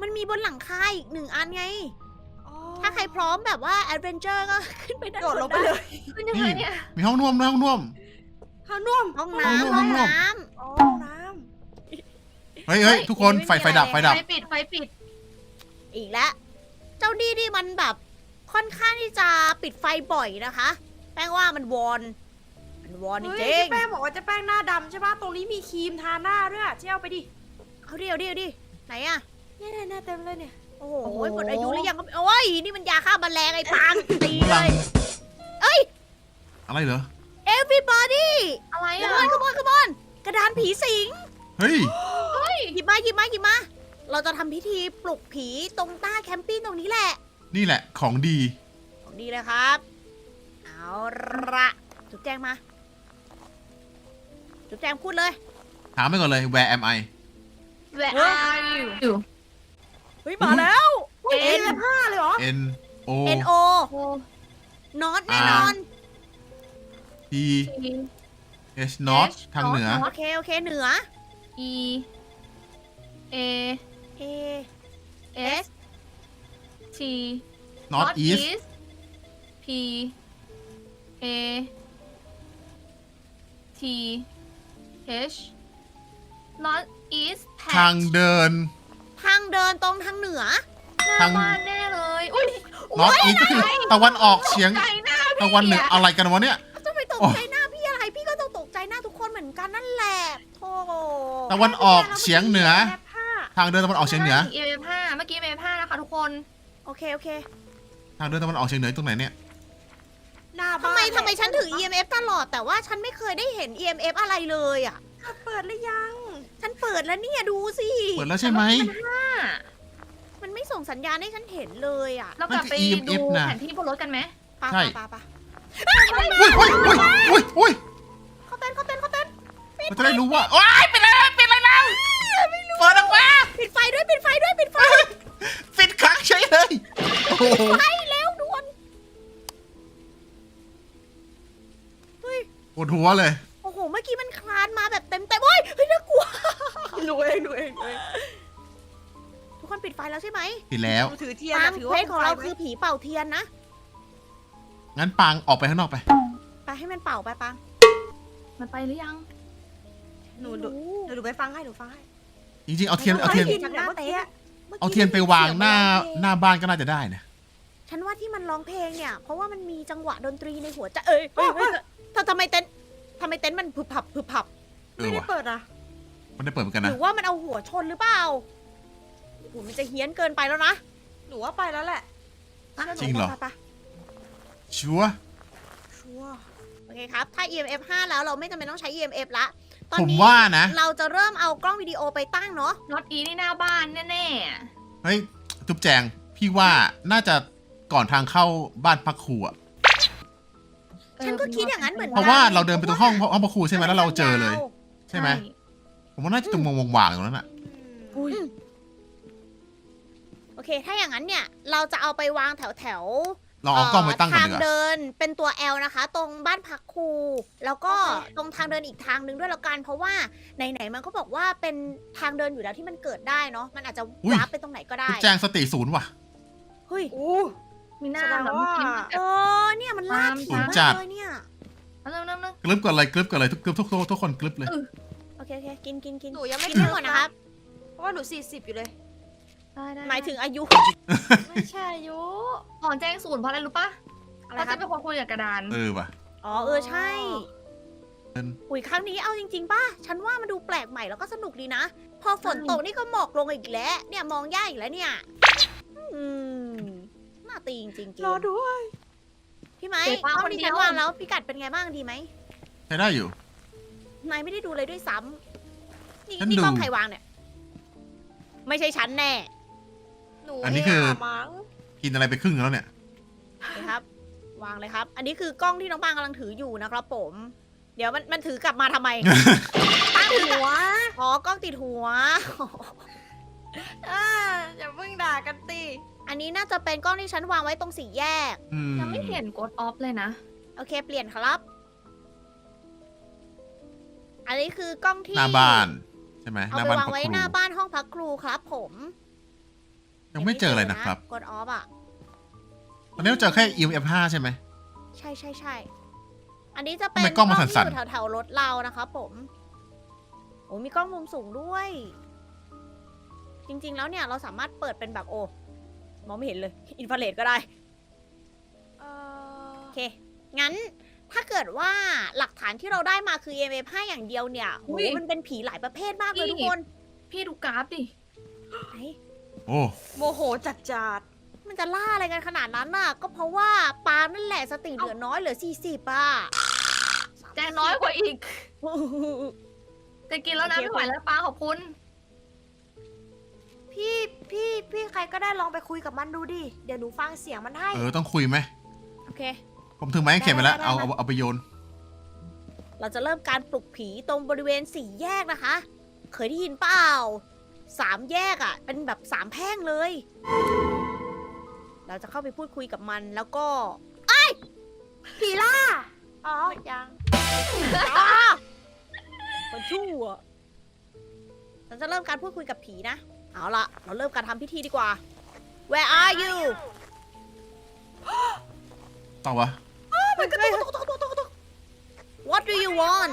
Speaker 3: มันมีบนหลังคาอีกหนึ่งอันไง ถ้าใครพร้อมแบบว่าแอดเวนเจอร์ก็ขึ้นไปด้าน
Speaker 6: โด
Speaker 3: บ
Speaker 6: ด
Speaker 3: น
Speaker 6: ลงไปเลย
Speaker 5: ขึ้นยังไงเนี่ย
Speaker 4: มีห้องน่วมนะห้องน่วม
Speaker 6: ข้าวน่วม
Speaker 3: ห้อง
Speaker 4: ห้อง
Speaker 3: น้ำ
Speaker 4: น้ำ
Speaker 3: ห้อง
Speaker 4: ห้องน้ำ
Speaker 3: น้
Speaker 6: อ๋อน้
Speaker 4: เฮ้ยเฮ้ยทุกคนไฟไฟดับไฟดับ
Speaker 5: ไฟปิด ไฟปิดำ
Speaker 3: อีกแล้ว เจ้านี่นี่มันแบบค่อนข้างที่จะปิดไฟบ่อยนะคะ แป้งว่ามันวอนมันวอนำจ
Speaker 6: เฮ้ย
Speaker 3: ริง
Speaker 6: เจ๊แป้งบอกว่าเจะแป้งหน้าดำใช่ปะตรงนี้มีครีมทาหน้าด้วยอะเจ๊เอาไปดิ
Speaker 3: ๆเอาดิเอาดิเอาดิไหนอะ
Speaker 6: เนี่ยเนี่ยเนี่ยเต็มเลยเนี่ย
Speaker 3: โอ้โห หมดอายุหรือยังก็ไม่โอ้ยนี่มันยาฆ่าแมลงไอ้ปังตี
Speaker 4: พ
Speaker 3: เล
Speaker 4: ลัง
Speaker 3: ย
Speaker 4: อะไรเหรอ
Speaker 3: everybody
Speaker 5: อะไร
Speaker 3: ข
Speaker 5: อะ
Speaker 3: บวนขบวนขบวนกระดานผีสิง
Speaker 4: เฮ้ย
Speaker 3: หยิบมาหยิบมาหยิบมา เราจะทำพิธีปลุกผีตรงใต้แคมปิ้งตรงนี้แหละ
Speaker 4: นี่แหละของดี
Speaker 3: ของดีเลยครับ เอาละจุ๊บแจงมา จุ๊บแจงพูดเลย
Speaker 4: ถามไปก่อนเลย where am I
Speaker 5: Where are you
Speaker 3: เฮ้ยมาแล้ว
Speaker 6: เอ็นห้าเลยเหรอ
Speaker 4: N O
Speaker 3: N O
Speaker 5: โอ้
Speaker 3: not แน่นอน
Speaker 4: T H North ทางเหนือ
Speaker 3: โอเค โอเค เหนือ
Speaker 5: E A
Speaker 3: A
Speaker 5: S T
Speaker 4: North East
Speaker 5: P A T H North East
Speaker 4: ทางเดิน
Speaker 3: ทางเดินตรงทางเหนือ
Speaker 5: ห
Speaker 4: ทา
Speaker 5: น้างบ้านแน่เลยอุ้ย
Speaker 4: North East ก็คือตะวันออกเฉียง
Speaker 5: ใจหน้า
Speaker 4: ตะวันเหนืออะไรกันวะเนี่ย
Speaker 3: จะไปตก
Speaker 4: โอ้
Speaker 3: ใจหน้าพี่อะไร พี่ก็ต้องตกใจหน้าทุกคนเหมือนกันนั่นแหละโธ่
Speaker 4: ตะวันออกเฉียงเหนือ
Speaker 6: แอปห้า
Speaker 4: ทางเดินตะวันออกเฉียงเหนือ
Speaker 5: เอเอฟห้าเมื่อกี้เอเอฟห้านะคะทุกคน
Speaker 3: โอเคโอเค
Speaker 4: ทางเดินตะวันออกเฉียงเหนือตรงไหนเนี่ย
Speaker 6: หน้า
Speaker 3: ทำ
Speaker 6: บ้าน
Speaker 3: ไมทำไมฉันถึง EMF ตลอดแต่ว่าฉันไม่เคยได้เห็น EMF อะไรเลยอะ
Speaker 6: เปิดหรือยัง
Speaker 3: ฉันเปิดแล้วเนี่ยดูสิ
Speaker 4: เปิดแล้วใช่ไหม
Speaker 5: ห้า
Speaker 3: มันไม่ส่งสัญญาณให้ฉันเห็นเลยอะ
Speaker 5: เรากลับไป
Speaker 4: มันคือ
Speaker 5: ดู
Speaker 4: EMF นะ
Speaker 5: แผนที่บนรถกันไหม
Speaker 3: ปะ
Speaker 4: ใช่
Speaker 3: ปะปะปะ
Speaker 4: อุ้ยอุ้ยอุ้ยอุ้ยอุ้ย
Speaker 3: เขาเต้นเขาเต้นเขาเต้น
Speaker 4: เราจะได้รู้ว่าว้ายเป็นอะไรแล้วเป็นอะไรแล้วเปิดออกมา
Speaker 3: ปิดไฟด้วยปิดไฟด้วยปิดไฟ
Speaker 4: ปิดค้างเฉยเลยโอ้โห
Speaker 3: ไฟเร็วด่วนเฮ้ย
Speaker 4: ปวดหัวเลย
Speaker 3: โอ้โหเมื่อกี้มันคลานมาแบบเต็มเต็มๆโอ้ยเฮ้ยน่ากลัว
Speaker 6: หนูเองหนูเองหนูเอง
Speaker 3: ทุกคนปิดไฟแล้วใช่ไหม
Speaker 4: ผิดแล้ว
Speaker 6: หนูถือเทียน
Speaker 3: ตา
Speaker 6: อะ
Speaker 3: ม
Speaker 6: ถือ
Speaker 3: เคว
Speaker 6: ว่า
Speaker 3: สของเรา
Speaker 6: ไฟ
Speaker 3: คือ
Speaker 6: ไหม
Speaker 3: ผีเป่าเทียนนะ
Speaker 4: งั้นปังออกไปข้างนอกไป
Speaker 3: ไปให้มันเป่าไปปัง
Speaker 5: มันไปหรือยัง
Speaker 6: หนูหนูเดี๋ยวหนูไปฟังให้หนูฟังให้
Speaker 4: จริงๆ เอาเทียน เอาเทียน
Speaker 6: ได้ยิจากหน้าเต๊ะ
Speaker 4: เอาเทียนไปวางหน้าหน้าบ้านก็น่าจะได้นะ
Speaker 3: ฉันว่าที่มันร้องเพลงเนี่ย เพราะว่ามันมีจังหวะดนตรีในหัวใจเอ้ยเฮ้ยเฮ้ยถ้าทำไมเต้น ทำไมเต้นมันผึบผับผึบผับ
Speaker 4: เอ
Speaker 6: ไม่
Speaker 4: อ
Speaker 6: ได้
Speaker 4: ว่ะ
Speaker 6: เปิดอะ
Speaker 4: มันได้เปิดเหมือนกัน
Speaker 3: ห
Speaker 4: นะ
Speaker 3: รือว่ามันเอาหัวชนหรือเปล่าโอ้โหมันจะเฮี้ยนเกินไปแล้วนะ
Speaker 6: หนูว่าไปแล้วแหละ
Speaker 4: จริงเหรอ
Speaker 3: ไปไป
Speaker 4: ชัวร์
Speaker 6: ชัวร์
Speaker 3: โอเคครับ ถ้า EMF 5 แล้วเราไม่จำเป็นต้องใช้ EMF ละ ตอน
Speaker 4: ผม
Speaker 3: นี้
Speaker 4: ว่านะ
Speaker 3: เราจะเริ่มเอากล้องวิดีโอไปตั้งเนาะ
Speaker 5: น็อตอีนี่หน้าบ้านแน่
Speaker 4: เฮ้ยจุ๊บแจง พี่ว่าน่าจะก่อนทางเข้าบ้านพักครูอะ
Speaker 5: ๆ
Speaker 3: ฉันก็คิดอย่างนั้นเหมือนกัน
Speaker 4: เพราะว่าเราเดินไปตรงห้องห้องพักครูใช่ไหมแล้วเราเจอเลย ใช่ไหม ผมว่าน่าจะตรงวงวางๆตรงนั้นอะ
Speaker 6: อุ้ย
Speaker 3: โอเค ถ้าอย่างนั้นเนี่ย เราจะเอาไปวางแถวแถวๆ
Speaker 4: ลองเอากล้องไปตั้งก่อน
Speaker 3: ทาง
Speaker 4: ดีกว่า
Speaker 3: เดินเป็นตัว L นะคะ ตรงบ้านพักครู แล้วก็ตรงทางเดินอีกทางหนึ่งด้วยแล้วกัน เพราะว่าไหนๆมันก็บอกว่าเป็นทางเดินอยู่แล้วที่มันเกิดได้เนาะ มันอาจจะวาร์ปไปตรงไหนก็ได้
Speaker 4: ทุกแจงสติศูนย์ว่ะ
Speaker 3: เฮ้ย
Speaker 6: อู้
Speaker 5: มีหน้า
Speaker 6: แสดง
Speaker 5: แบบเมื่อกี้
Speaker 6: ว่า
Speaker 5: มัน
Speaker 3: เออเนี่ยมันล่าผี
Speaker 4: ศูนย์
Speaker 3: มา
Speaker 4: จัด
Speaker 3: กเลยเนี่ย
Speaker 5: เอาเริ่มเริ่มเริ่ม
Speaker 4: กรึบกันเลยกรึบกันเลยทุกกรึบทุกทุกทุกคนกรึบเลย
Speaker 3: โอเคโอเคกินกินกิน
Speaker 6: หนูยังไม่
Speaker 3: กินไม่หมดนะครับ
Speaker 6: เพราะว่าหนูสี่สิบอยู่เลย
Speaker 5: ได้ได้
Speaker 3: หมายถึงอายุ
Speaker 6: ไม่ใช่อายุ
Speaker 5: ขอแจ้งศูนย์เพราะอะไรรู้ปะ
Speaker 6: อะไร
Speaker 5: เรา
Speaker 6: ครั
Speaker 5: จะ
Speaker 6: บ
Speaker 5: เป็นคนคุยกับกระดาน
Speaker 4: เออว่ะ
Speaker 3: อ๋อเออใช่
Speaker 4: เอิ้น
Speaker 3: อุยครั้งนี้เอาจริงๆป่ะ ฉันว่ามันดูแปลกใหม่แล้วก็สนุกดีนะ พอฝนตกนี่ก็หมอกลงอีกแล้ว เนี่ยมองยากอีกแล้วเนี่ย อืม น่าตีจริงๆเก
Speaker 6: รอ
Speaker 3: ม
Speaker 6: ด้วย
Speaker 3: พี่ไหมกล้องที่ฉันวางแล้วพิกัดเป็นไงบ้างดีไหม
Speaker 4: ใช้ได้อยู่
Speaker 3: นายไม่ได้ดูเลยด้วยซ้ำนี่
Speaker 4: ฉัน
Speaker 3: นี่
Speaker 4: ดู
Speaker 3: กล้องใครวางเนี่ย ไม่ใช่ฉันแน่
Speaker 6: หนู
Speaker 4: อันนี้คือ
Speaker 6: เงะมั้ง
Speaker 4: กินอะไรไปครึ่งแล้วเนี่ย
Speaker 3: นะครับ วางเลยครับ อันนี้คือกล้องที่น้องปางกำลังถืออยู่นะครับผม เดี๋ยวมันมันถือกลับมาทำไม ตั้งหัวอ๋อกล้องติดหัว
Speaker 6: อ่าอย่าเพิ่งด่ากันตี
Speaker 3: อันนี้น่าจะเป็นกล้องที่ฉันวางไว้ตรงสี่แยก
Speaker 4: อืม
Speaker 5: ยังไม่เห็นกดออฟเลยนะ
Speaker 3: โอเค เปลี่ยนครับ อันนี้คือกล้องที่
Speaker 4: หน้าบ้านใช่ไหม
Speaker 3: เอา
Speaker 4: หน้า
Speaker 3: ไป
Speaker 4: บ้าน
Speaker 3: วาง
Speaker 4: พัก
Speaker 3: ไว้
Speaker 4: ครู
Speaker 3: หน้าบ้านห้องพักครูครับ ผม
Speaker 4: ยังไม่เจออะไรนะครับ
Speaker 3: กดออฟอะ
Speaker 4: ตอนนี้เราเจอแค่ EMF 5 ใช่ไหม
Speaker 3: ใช่ใช่ใช่ อันนี้จะเป็น
Speaker 4: ทำไมกล้องมัน
Speaker 3: ที่
Speaker 4: สั่นๆ
Speaker 3: อยู่แถวๆรถเรานะครับผม โอ้มีกล้องมุมสูงด้วย จริงๆแล้วเนี่ยเราสามารถเปิดเป็นแบบโอ้ มองไม่เห็นเลย อินฟราเรดก็ได้
Speaker 6: เอ่อ
Speaker 3: โอเค งั้นถ้าเกิดว่าหลักฐานที่เราได้มาคือ EMF 5อย่างเดียวเนี่ยโห
Speaker 5: อุ๊ย
Speaker 3: มันเป็นผีหลายประเภทมากเลย
Speaker 5: พี่
Speaker 3: ทุกคน
Speaker 5: พี่ดูกราฟดิ
Speaker 3: ไหน
Speaker 4: โอ้
Speaker 6: โมโหจัดจัด
Speaker 3: มันจะล่าอะไรกันขนาดนั้นน่ะ ก็เพราะว่าปาล์มนั่นแหละสติเหลือน้อยเหลือ40อะ
Speaker 5: แจ้งน้อยกว่าอีก จะกินแล้วนะ
Speaker 3: โอเค
Speaker 5: ไม่ไหวแล้วป้าขอบคุณ
Speaker 6: พี่พี่พี่ใครก็ได้ลองไปคุยกับมันดูดิ เดี๋ยวหนูฟังเสียงมันให้
Speaker 4: เออต้องคุยไหม
Speaker 3: โอเค
Speaker 4: ผมถึงไม้กางเขียนไปแล้ว
Speaker 6: ได้ได้
Speaker 4: เอา
Speaker 6: ได้
Speaker 4: เอาเอาไปโยน
Speaker 3: เราจะเริ่มการปลุกผีตรงบริเวณสี่แยกนะคะ เคยได้ยินเปล่าสามแยกอะ่ะ เป็นแบบสามแพร่งเลย เราจะเข้าไปพูดคุยกับมันแล้วก็
Speaker 6: ผีล่าอ๋อยัง
Speaker 3: อ้าคนชั่ว ฉันจะเริ่มการพูดคุยกับผีนะ เอาละเราเริ่มการทำพิธีดีกว่า Where are you
Speaker 4: ต่อวะ
Speaker 3: มันก็ตกตกตกตกตก What do you want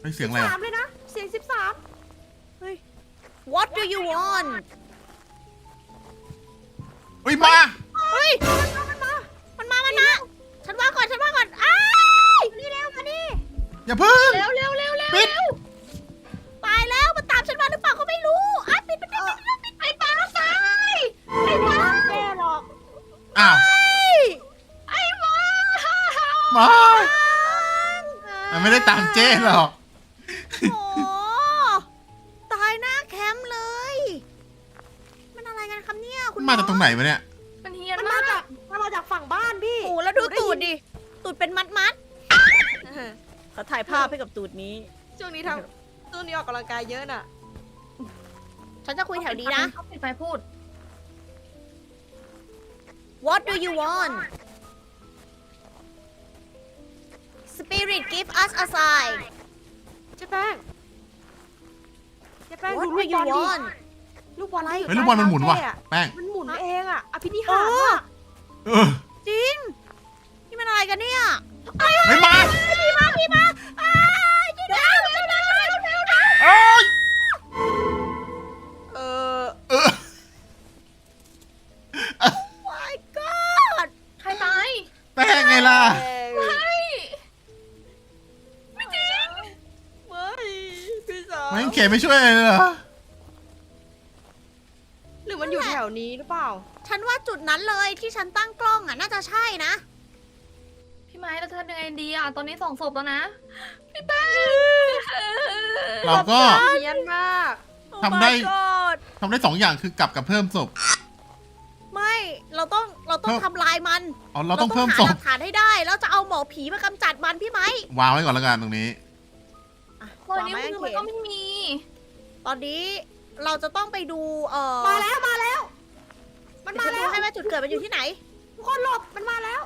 Speaker 4: เฮ้ยเสียงอะไร
Speaker 6: สา
Speaker 4: อะ
Speaker 6: มเลยนะ เสียงสิบสาม
Speaker 3: What do you want
Speaker 4: เฮ้ยมา
Speaker 3: เฮ้ย มันมามันมา มันมา ฉันว่าก่อน ฉันว่าก่อนอ้ายนี่เร็วมานี่
Speaker 4: อย่าเพิ่ง
Speaker 5: เร็วเร็วเร็วเร็ว
Speaker 4: ปิด
Speaker 3: ต ปิดปิดปิดปิดปิด
Speaker 5: ไอ้ป้าตาย
Speaker 6: ไม่ทำแย่หรอก
Speaker 4: อ้าว
Speaker 5: ไอ้ป้า
Speaker 4: มามันไม่ได้ตามเจ้หรอก
Speaker 3: โอ้ตายหน้าแคมป์เลย มันอะไรกันครับเนี่ยคุณ
Speaker 4: มาจากตรงไหนมาเนี่ย
Speaker 5: มันเฮียน
Speaker 6: มัน
Speaker 5: มา
Speaker 6: มาจากมันมาจากฝั่งบ้านพี่
Speaker 3: โอ้แล้วดูตูดดิ ตูดเป็นมัดมัดเขาถ่ายภาพให้กับตูดนี้
Speaker 6: ช่วงนี้ทำช่วงนี้ออกกำลังกายเยอะน่ะ
Speaker 3: ฉันจะคุยแถวนี้นะ
Speaker 5: เขาปิดไฟพูด
Speaker 3: What do you want Spirit give us a sign
Speaker 6: เจ๊แป้งเจ๊แป้ง
Speaker 3: What
Speaker 6: ดู
Speaker 3: do
Speaker 6: ลูกบ
Speaker 3: you
Speaker 6: อลดิ
Speaker 3: want
Speaker 6: ลูกบอลอะไร
Speaker 4: เฮ้ยลูกบอลมันหมุนว่ะแป้ง
Speaker 6: มันหมุนเองอะอภินิ
Speaker 3: เอ
Speaker 6: หาร
Speaker 3: อ
Speaker 6: ว่ะ
Speaker 4: เออ
Speaker 3: จริง นี่มันอะไรกันเนี่ย
Speaker 4: เฮ้ยมา
Speaker 3: พี่มาพี่มาอ้ายช่วยด้วยช่วยด้วยช่วยด้วยช่วยด้วย
Speaker 4: เอ้ย ล่ะ
Speaker 6: เฮ้ย
Speaker 5: ไม่จริง
Speaker 6: เฮ้ยพี่สาว
Speaker 4: ไม่เขียนไม่ช่วยเลยเหรอ
Speaker 6: หรือมันอยู่แถวนี้หรือเปล่า
Speaker 3: ฉันว่าจุดนั้นเลยที่ฉันตั้งกล้องอะน่าจะใช่นะ
Speaker 5: พี่ไม้เราจะทำยังไงดีอะ ตอนนี้สองศพแล้วนะ พี่แป้ง
Speaker 4: เราก็
Speaker 6: เฮียนมาก
Speaker 3: Oh
Speaker 4: ทำได้
Speaker 3: my God
Speaker 4: ทำได้สองอย่างคือกลับกับเพิ่มศพ
Speaker 3: ไม่ เราต้อง เราต้อง
Speaker 4: เพิ่ม
Speaker 3: ทำลายมัน
Speaker 4: อ๋อเราต้องเพิ่ม
Speaker 3: หา
Speaker 4: ศ
Speaker 3: ห
Speaker 4: พ
Speaker 3: ลักฐานให้ได้แล้วจะเอาหมอผีมากำจัดมันพี่ไหม
Speaker 4: วางไว้ก่อนแล้วกันตรงนี้
Speaker 3: อะ
Speaker 5: ตอน
Speaker 3: วาง
Speaker 5: นี้
Speaker 3: ไม้
Speaker 5: มื
Speaker 3: กาง
Speaker 5: อ
Speaker 3: เข
Speaker 5: มัน
Speaker 3: น
Speaker 5: ก็ไม่มี
Speaker 3: ตอนนี้เราจะต้องไปดูเอ่อ
Speaker 6: มาแล้วมาแล้ว มันมา
Speaker 3: เดี๋ยวฉัน
Speaker 6: แล้
Speaker 3: ดู
Speaker 6: ว
Speaker 3: ให้ว่าจุดเกิดมันอยู่ที่ไหน
Speaker 6: ทุกคนหลบมันมาแล้ว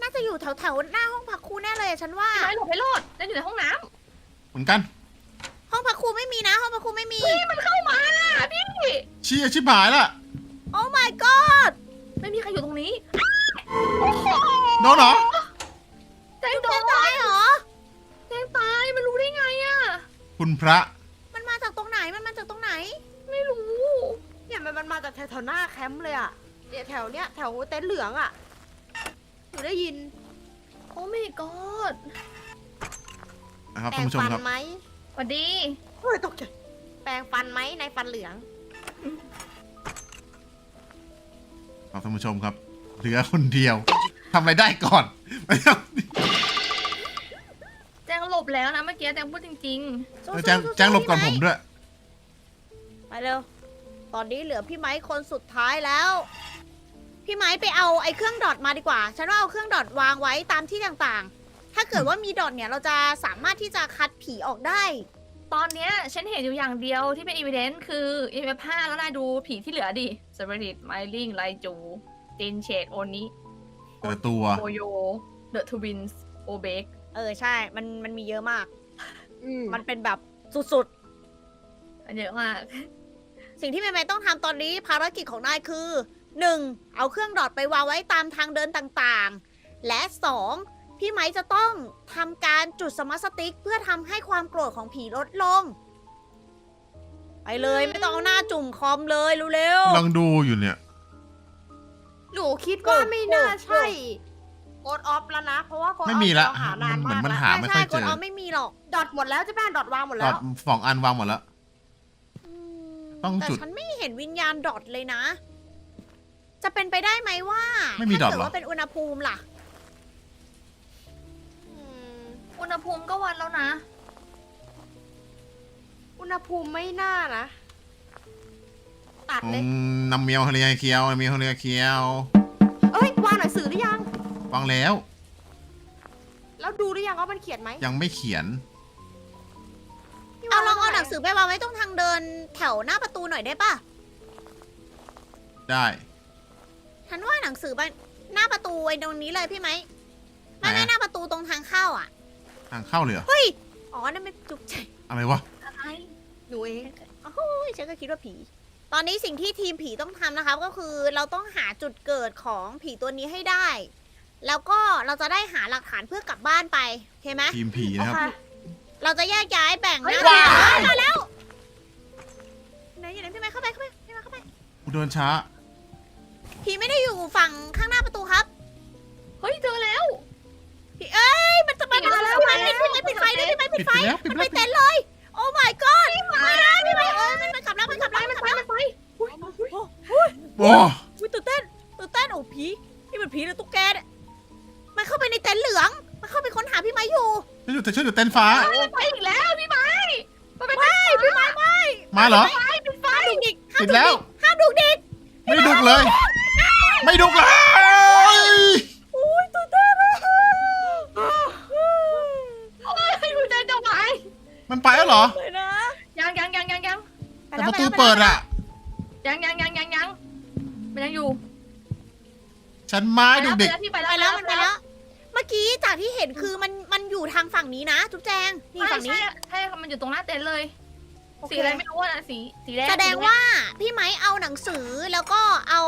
Speaker 3: น่าจะอยู่แถวแถวๆหน้าห้องพักครูแน่เลยอะฉันว่า
Speaker 5: พี่ไม้หลบไปโลดนั่นอยู่ในห้องน้
Speaker 4: เหมือนกัน
Speaker 3: ห้องพักครูไม่มีนะ ห้องพักครูไม่มีำ
Speaker 5: พี่มันเข้ามาพี่
Speaker 4: เชี่ยชิบหายละ
Speaker 3: โอ้ my god
Speaker 5: ไม่มีใครอยู่ตรงนี้
Speaker 4: โดนเหรอ
Speaker 5: แจ้งโด
Speaker 3: แก
Speaker 5: น
Speaker 3: ตายเหรอ
Speaker 5: แจ้งตายมันรู้ได้ไงอะ
Speaker 4: คุณพระ
Speaker 3: มันมาจากตรงไหน มันมาจากตรงไหน
Speaker 5: ไม่รู้
Speaker 6: เนี่ยมันมันมาจากแถวๆหน้าแคมป์เลยอะเนี่ยแถวเนี้ยแถวเต็นท์เหลืองอะหนูได้ยิน
Speaker 5: โอ้ my god
Speaker 4: นะครับ
Speaker 6: แปร
Speaker 4: ท่าน
Speaker 6: ง
Speaker 4: ผู้ชม
Speaker 6: ฟัน
Speaker 4: ครับ
Speaker 6: ไหม
Speaker 5: สวัสดี
Speaker 6: เฮ้ยตกใจแปรงฟันไหมในฟันเหลือง
Speaker 4: ครับท่านผู้ชมครับเหลือคนเดียวทำอะไรได้ก่อนไม่เอา
Speaker 5: แจ้งหลบแล้วนะเมื่อกี้แจ้งพูดจริง
Speaker 4: เออแจ้งแจ้งหลบก่อนผมด้วย
Speaker 3: ไปเร็ว ตอนนี้เหลือพี่ไม้คนสุดท้ายแล้ว พี่ไม้ไปเอาไอ้เครื่องดอทมาดีกว่า ฉันว่าเอาเครื่องดอทวางไว้ตามที่ต่างๆ ถ้าเกิดว่ามีดอทเนี่ยเราจะสามารถที่จะคัดผีออกได้
Speaker 5: ๆ ตอนเนี้ยฉันเห็นอยู่อย่างเดียวที่เป็นอีเวนต์คืออีเวนต์ผ้าแล้วนายดูผีที่เหลือดิสเปริตไมลิงไลจูจินเชดโอนิ
Speaker 4: เออตัว
Speaker 5: โอโยเดอะทวินส์โอเบก
Speaker 3: เออใช่ มันมันมีเยอะมาก
Speaker 6: อืม
Speaker 3: มันเป็นแบบสุด
Speaker 5: อันเยอะมาก
Speaker 3: ๆ สิ่งที่เมย์ไม่ต้องทำตอนนี้ภารกิจของนายคือ 1. เอาเครื่องดอทไปวางไว้ตามทางเดินต่างๆ และ 2. พี่ไม้จะต้องทำการจุดสมาร์ทสติ๊ก เพื่อทำให้ความโกรธของผีลดลง ไปเลยไม่ต้องเอาหน้าจุ่มคอมเลยเร็ว
Speaker 4: กำลังดูอยู่เนี่ย
Speaker 6: หนูคิดว่าไม่น่าใช่โกดออฟแล้วนะ เพราะว่าโกดออฟ
Speaker 4: ไม่มีละ
Speaker 6: เราหานาน
Speaker 4: เหมื
Speaker 6: มา
Speaker 4: อน
Speaker 6: ก
Speaker 4: มัน
Speaker 6: แล้ว
Speaker 4: หา
Speaker 3: ๆ
Speaker 4: ไม่
Speaker 3: ใช่
Speaker 4: ค่อย
Speaker 3: ก
Speaker 4: เจ
Speaker 3: ด
Speaker 4: อ
Speaker 3: เอาไม่มีหรอก
Speaker 6: ดอทหมดแล้วใช่ไหมดอทวางหมด
Speaker 4: ต
Speaker 6: แล้
Speaker 4: อ
Speaker 6: ว
Speaker 4: นสองอันวางหมดแล้ว ต้อง
Speaker 3: แต่
Speaker 4: จุด
Speaker 3: ฉันไม่เห็นวิญญาณดอทเลยนะ จะเป็นไปได้ไหมว่า
Speaker 4: ไม่มีดอท
Speaker 3: ถ้า
Speaker 4: เหรอ
Speaker 3: เกิดว่าเป็นอุณหภูมิล่ะ
Speaker 6: อุ
Speaker 5: ณหภูมิก็วัดแล้วนะ
Speaker 6: อุณหภูมิไม่น่านะ ตัด
Speaker 4: อื
Speaker 6: เลย
Speaker 4: มนำเมียวเฮลียเคียวน้ำเมียวเฮลียเคียว
Speaker 6: เอ้ยวางหนังสือหรือยัง
Speaker 4: วางแล้ว
Speaker 6: แล้วดูหรือยังว่ามันเขียนไหม
Speaker 4: ยังไม่เขียน
Speaker 6: พี่
Speaker 3: เอา
Speaker 6: ว
Speaker 3: ลองเอา
Speaker 6: ไว้
Speaker 3: หนังสือไปวางไว้ตรงทางเดินแถวหน้าประตูหน่อยได้ปะ
Speaker 4: ได้
Speaker 3: ฉันว่าหนังสือไปหน้าประตูไอ้ตรงนี้เลยพี่ไหมไม่
Speaker 4: ไหน
Speaker 3: ไม่
Speaker 4: อะ
Speaker 3: หน้าประตูตรงทางเข้าอะ
Speaker 4: ทางเข้าเลยเหรอ
Speaker 3: เฮ้ยอ๋อ นั่นไม่จุกใจ
Speaker 4: อะไรวะ
Speaker 5: อะไร
Speaker 6: หนูเอง
Speaker 3: โอ้ยฉันก็คิดว่าผี ตอนนี้สิ่งที่ทีมผีต้องทำนะครับก็คือเราต้องหาจุดเกิดของผีตัวนี้ให้ได้ แล้วก็เราจะได้หาหลักฐานเพื่อกลับบ้านไปโอเคไหม
Speaker 4: ทีมผีนะครับ
Speaker 3: เราจะแยกย้ายแบ่งหน้า
Speaker 5: เฮ้ย
Speaker 3: ที่
Speaker 5: ว้าย
Speaker 3: มาแล้วไหนอยู่ไหนพี่ไม้เข้าไปเข้าไปพี่ไม้เข้าไป
Speaker 4: กูเดินช้า
Speaker 3: ผีไม่ได้อยู่ฝั่งข้างหน้าประตูครับ
Speaker 5: เฮ้ยเจอแล้ว
Speaker 3: พี่เอ้ยมันจะมา
Speaker 5: ผีมาแล้ว
Speaker 3: พี่ไม้ปิดพี่ไม้ปิดไฟด้วยพี่ไม้ปิ
Speaker 4: ปิ
Speaker 3: ด
Speaker 4: ด
Speaker 3: ไฟ
Speaker 4: ไปแล้วปิด
Speaker 3: มัน
Speaker 4: ไป
Speaker 3: ไป
Speaker 4: แล้ว
Speaker 3: เต็นท์เลย โอ้ my god ไม่ได้พี่ไม้เอ้ยมันมันขับแล้วมันขับ
Speaker 5: ไป
Speaker 3: แล้ว
Speaker 5: มั
Speaker 3: มันน
Speaker 5: ไป
Speaker 3: ขับแล้ว
Speaker 5: มันไป
Speaker 4: โอ้
Speaker 3: อุ้ยตื่นเต้นตื่นเต้นโอ้ผีนี่มันผีหรือตุ๊กแกเนี่ยมันเข้าไปในเต็นท์เหลือง มันเข้าไปค้นหาพี่ไม้อยู่
Speaker 4: ฉันอยู่แต่ฉันอยู่เต็นท์ฟ้า
Speaker 5: มันไปอีกแล้วพี่ไม้มันไป
Speaker 3: ไม่พี่ไม้ไม่
Speaker 4: มาเหรอ
Speaker 5: ปิดไฟ
Speaker 3: ห้ามดุกดิกห้าม
Speaker 4: ปิด
Speaker 3: ดุก
Speaker 4: แล้ว
Speaker 3: ดิกห้ามดุกดิก
Speaker 4: ไม่ดุกเลย ไม่ดุกเลย
Speaker 3: อุ้ยตื่นเต้นอะ
Speaker 5: โอ้ยคุณเจนจะไหว
Speaker 4: มันไปแล้วเหรอ
Speaker 3: เลยนะ
Speaker 5: ยังยังยังยังยัง
Speaker 3: ไป
Speaker 4: แต่
Speaker 3: แล้ว
Speaker 4: ประตู
Speaker 3: ไปแล้ว
Speaker 4: เปิดอะ
Speaker 5: ยังยังยังยังยังมันยังอยู่
Speaker 4: ฉันไม้
Speaker 5: ไป
Speaker 4: ดุ
Speaker 5: แล้ว
Speaker 4: ก
Speaker 5: ไป
Speaker 4: ดิก
Speaker 5: แล้วพี่ไป
Speaker 3: ไป
Speaker 5: แล้ว
Speaker 3: แล้วมันไปแล้ว เมื่อกี้จากที่เห็นคือมันมันอยู่ทางฝั่งนี้นะจุ๊บแจงนี่
Speaker 5: ใช่
Speaker 3: ฝั่งนี้
Speaker 5: ใช่ใช่ค่ะมันอยู่ตรงหน้าเต็นท์เลย
Speaker 3: โอเค
Speaker 5: สีอะไรไม่รู้อะสีสีแดง
Speaker 3: แสดงว่าพี่ไม้เอาหนังสือแล้วก็เอา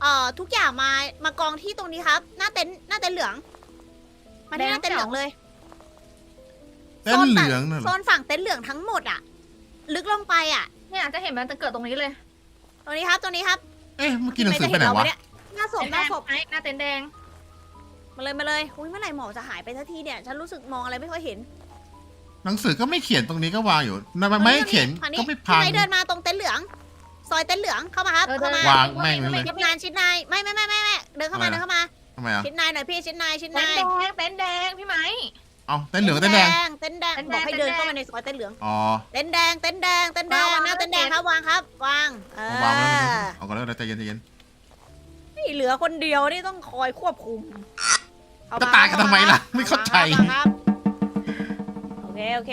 Speaker 3: เอ่อทุกอย่างมามากองที่ตรงนี้ครับ หน้าเต็นท์หน้าเต็นท์เหลือง มาที่หน้าเต็นท์เหลืองเลย
Speaker 4: เต็นท์เหลืองน่ะเห
Speaker 3: โซ
Speaker 4: รอ
Speaker 3: นฝั่งเต็นท์เหลืองทั้งหมดอะลึกลงไปอะ
Speaker 5: เนี่ยจะเห็นมันจะเกิดตรงนี้เลย
Speaker 3: ตรงนี้ครับตรงนี้ครับ
Speaker 4: เอ๊ะเมื่อกี้หนังสือไปไหน
Speaker 3: ม่
Speaker 4: วะ
Speaker 3: จะเเย
Speaker 6: หน้าศพ
Speaker 5: เต็นท์
Speaker 6: ห
Speaker 5: แด
Speaker 6: น้างศพ
Speaker 5: ไอ้หน้าเต็นท์แดง
Speaker 3: มาเลยมาเลยอุ้ยเมื่อไหร่หมอจะหายไปสักทีเนี่ยฉันรู้สึกมองอะไรไม่ค่อยเห็น
Speaker 4: หนังสือก็ไม่เขียนตรงนี้ก็วางอยู่ไม่ไม่ไม่เขียน
Speaker 3: ฝั่งนี้
Speaker 4: ก็ไม่
Speaker 3: พี่
Speaker 4: พัง
Speaker 3: ไม้เดินมาตรงเต็นท์เหลือง ซอยเต็นท์เหลืองเข้ามาครับ
Speaker 5: เออ
Speaker 3: เข้ามา
Speaker 4: วางแม่งไว้เลย
Speaker 3: ชิดนายชิดนายไม่ไม่ไม่ไม่ไม่เดินเข้ามา
Speaker 4: อะไร
Speaker 3: เดินเข้ามา
Speaker 4: ทำไมอะ
Speaker 3: ชิดนายหน่อยพี่ชิดนายชิด
Speaker 5: เต็น
Speaker 3: นา
Speaker 5: ท์
Speaker 3: ย
Speaker 5: แดงเต็นท์แดงพี่ไหม
Speaker 4: เอาเต็นท์เหลืองกับเต็นท์แดง
Speaker 3: เต็นท์แดง
Speaker 5: เต็นท์แดง
Speaker 3: บอกให้เดิน
Speaker 5: เต็นท์แดง
Speaker 3: เข้ามาในซอยเต็นท์เหลือง
Speaker 4: อ๋อ
Speaker 3: เต็นท์แดง เต็นท์แดง เต็นท์แดง
Speaker 5: วาง
Speaker 3: หน้าเต็นท์แดง
Speaker 5: วาง
Speaker 3: ครับวางครับ วาง เอ
Speaker 4: เอาวางไว้เลย
Speaker 3: อ
Speaker 4: เอาก่อนแล้วใจเย็นใจเย็น
Speaker 3: นี่เหลือคนเดียวนี่ต้องคอยควบคุมเอ
Speaker 4: จะตายกันทำไมล่ะไม่เข้าใจ
Speaker 3: วงครับโอเคโอเค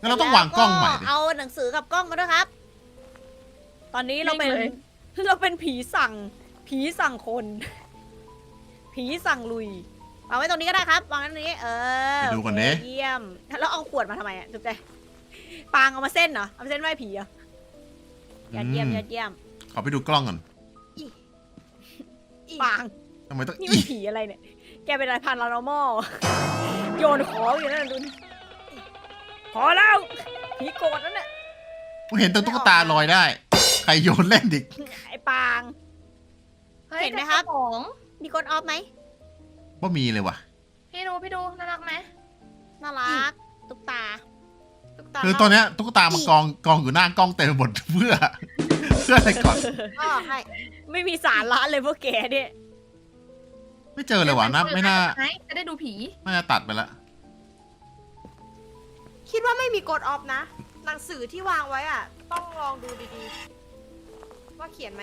Speaker 4: งั้นเราต้องวางกล้องใหม่ดิ
Speaker 3: แล้วเอาหนังสือกับกล้องมาด้วยครับ ตอนนี้เราเป็น
Speaker 5: นิ่งเลย
Speaker 3: เราเป็นผีสั่ง ผีสั่งคน ผีสั่งลุย วางไว้ตรงนี้ก็ได้ครับวางไว้ตรงนี้ เออ
Speaker 4: ไปดูก่อนดิ
Speaker 3: โเคเยี่ยม แล้วเอาขวดมาทำไมอะจุ๊บใจปางเอามาเส้นเหรอ เอามาเส้นไหว้ผีเหรอยอดเยี่ยม
Speaker 4: อืม
Speaker 3: ยอดเยี่ยม
Speaker 4: ขอไปดูกล้องก่อน
Speaker 3: ปาง
Speaker 4: ทำไมต้อง
Speaker 3: นี่
Speaker 4: อี
Speaker 3: มันผีอะไรเนี่ย แกเป็นอะไรพันลานอมอโยนของอยู่นั่นนะดูนี่พอแล้ว ผีโกรธนั่นแหละ
Speaker 4: ผมเห็นตัวตุ๊กตาลอยได้ ใครโยนเล่นดิ
Speaker 3: ไอ้ปาง
Speaker 5: ฮ้ย
Speaker 3: เห็นไหมครับ
Speaker 5: แต่ของ
Speaker 3: มีกดออฟไหม
Speaker 4: ว่ามีเลยว่ะ
Speaker 5: พี่ดูพี่ดูน่ารักไหม
Speaker 3: น่ารัก ตุ๊กตา
Speaker 6: ตุ๊กตา
Speaker 4: คือตอนเนี้ยตุ๊กตามากองกองอยู่หน้ากล้องเต็มไปหมดเพื่อ เพื่ออะไรก่อน
Speaker 6: ก็ให้
Speaker 3: ไม่มีสาระเลยพวกแกเนี่ย
Speaker 4: ไม่เจอเลยว่ะนะไม่น่า
Speaker 5: ไหจะได้ดูผี
Speaker 4: น่าจะตัดไปละ
Speaker 6: คิดว่าไม่มีกดออฟนะ หนังสือที่วางไว้อะ ต้องลองดูดีๆ ว่าเขียนไหม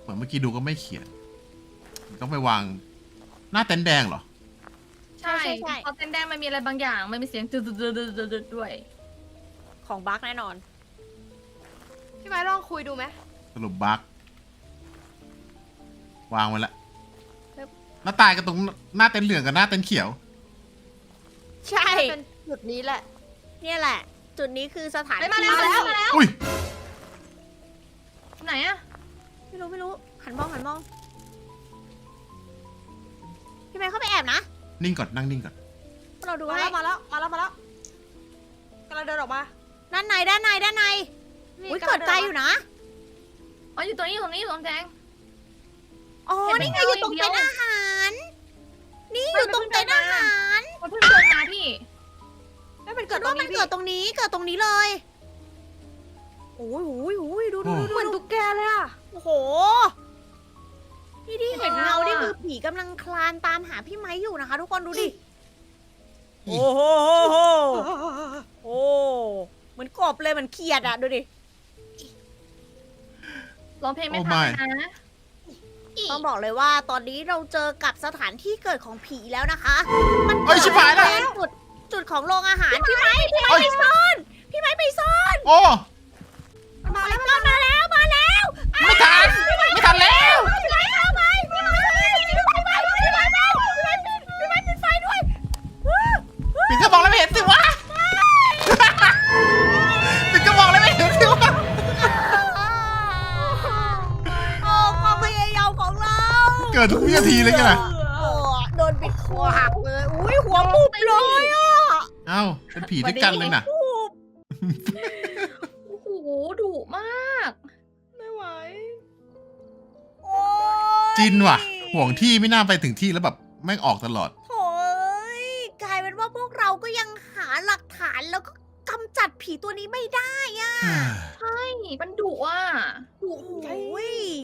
Speaker 4: เหมือนเมื่อกี้ดูก็ไม่เขียน ต้องไปวาง หน้าเต็นท์แดงเหรอ
Speaker 5: ใช่
Speaker 3: ใช่ใช่
Speaker 5: พอเต้นแดงมันมีอะไรบางอย่าง มันมีเสียงจุดๆๆๆๆด้วย
Speaker 3: ของบั๊กแน่นอน
Speaker 6: พี่ไม้ลองคุยดูไหม
Speaker 4: สรุปบั๊กวางไว้ละ
Speaker 3: ครับ
Speaker 4: หน้าตายกันตรงหน้าเต็นท์เหลืองกับหน้าเต็นท์เขียว
Speaker 3: ใช่
Speaker 6: เป็นจุดนี้แหละ
Speaker 3: เนี่ยแหละ จุดนี้คือสถาน
Speaker 5: เฮ้ย
Speaker 3: ที่
Speaker 5: มาแล้วมาแล้วมาแล้ว
Speaker 4: อุ้ย
Speaker 5: ไหนอะ
Speaker 3: ไม่รู้ไม่รู้หันมองหันมอง พี่ไม้เข้าไปแอบนะ
Speaker 4: นิ่งก่อนนั่งนิ่งก่อน
Speaker 3: พวกเราดู
Speaker 6: มา
Speaker 3: ให้
Speaker 6: แล้วมาแล้วมาแล้วมาแล้วกำลังเดินออกมา
Speaker 3: ด้านในด้านในด้านใน
Speaker 6: นี่
Speaker 3: อุ้ยำเกิ
Speaker 6: ลั
Speaker 3: ด
Speaker 6: ง
Speaker 3: ไกล
Speaker 6: น
Speaker 3: อยู่นะ
Speaker 5: อ๋ออยู่ตรงนี้อยู่ตรงนี้อยู่ตรงแดง
Speaker 3: อ๋อ
Speaker 5: เห็นไหม
Speaker 3: นี่ไงอยู่ตรง
Speaker 5: เดียว
Speaker 3: เต็นท์อาหาร นี่
Speaker 5: ไม่
Speaker 3: อยู่ตรงเต็นท์อาหาร
Speaker 5: มันเพิ่งเดินมาพี่
Speaker 6: ไม่เป็น
Speaker 3: เกิ
Speaker 6: เกิ
Speaker 3: ด
Speaker 6: ดตร
Speaker 3: ว่างมัน
Speaker 6: นี้พี่
Speaker 3: เกิดตรงนี้เกิดตรงนี้เลยโอ้ยโอ้ยโอ้ยดูดูดู
Speaker 6: เหมือนตุ๊กแกเลยอะ
Speaker 3: โอ้โห นี่ที่เห็นเงานี่คือผีกำลังคลานตามหาพี่ไม้อยู่นะคะ ทุกคนดูดิ โอ้โหโอ้เหมือนกบเลยเหมือนเขียดอะดูดิ
Speaker 5: ร้องเพลงไม่
Speaker 4: โอ้
Speaker 5: ทัน
Speaker 4: ไม่
Speaker 5: นะ
Speaker 3: ต้องบอกเลยว่าตอนนี้เราเจอกับสถานที่เกิดของผีแล้วนะคะ มัน
Speaker 4: เอ้ยชิบหายแล้ว
Speaker 3: เป็นจุดจุดของโรงอาหารพี่ไม้พี่ไม้
Speaker 4: เอ้ย
Speaker 3: ไปซ่อน พี่ไม้ไปซ่อน
Speaker 4: โอ้ ดทุกวินาทีเลยไงล่ะ
Speaker 3: โอ้โดนบิดคอหักเลย อุ้ยหัวปุบเลยอะ
Speaker 4: เอ้าเป็นผีด้วยกันเลยนะ
Speaker 3: ปุบ
Speaker 5: โอ้โหดุมาก
Speaker 6: ไม่ไหว
Speaker 3: โอ้ย
Speaker 4: จินว่ะ ห่วงที่ไม่น่าไปถึงที่แล้วแบบแม่งออกตลอด
Speaker 3: โถ่ยกลายเป็นว่าพวกเราก็ยังหาหลักฐานแล้วก็กำจัดผีตัวนี้ไม่ได้อะ
Speaker 5: ใช่มันดุอะ
Speaker 3: โอ้ย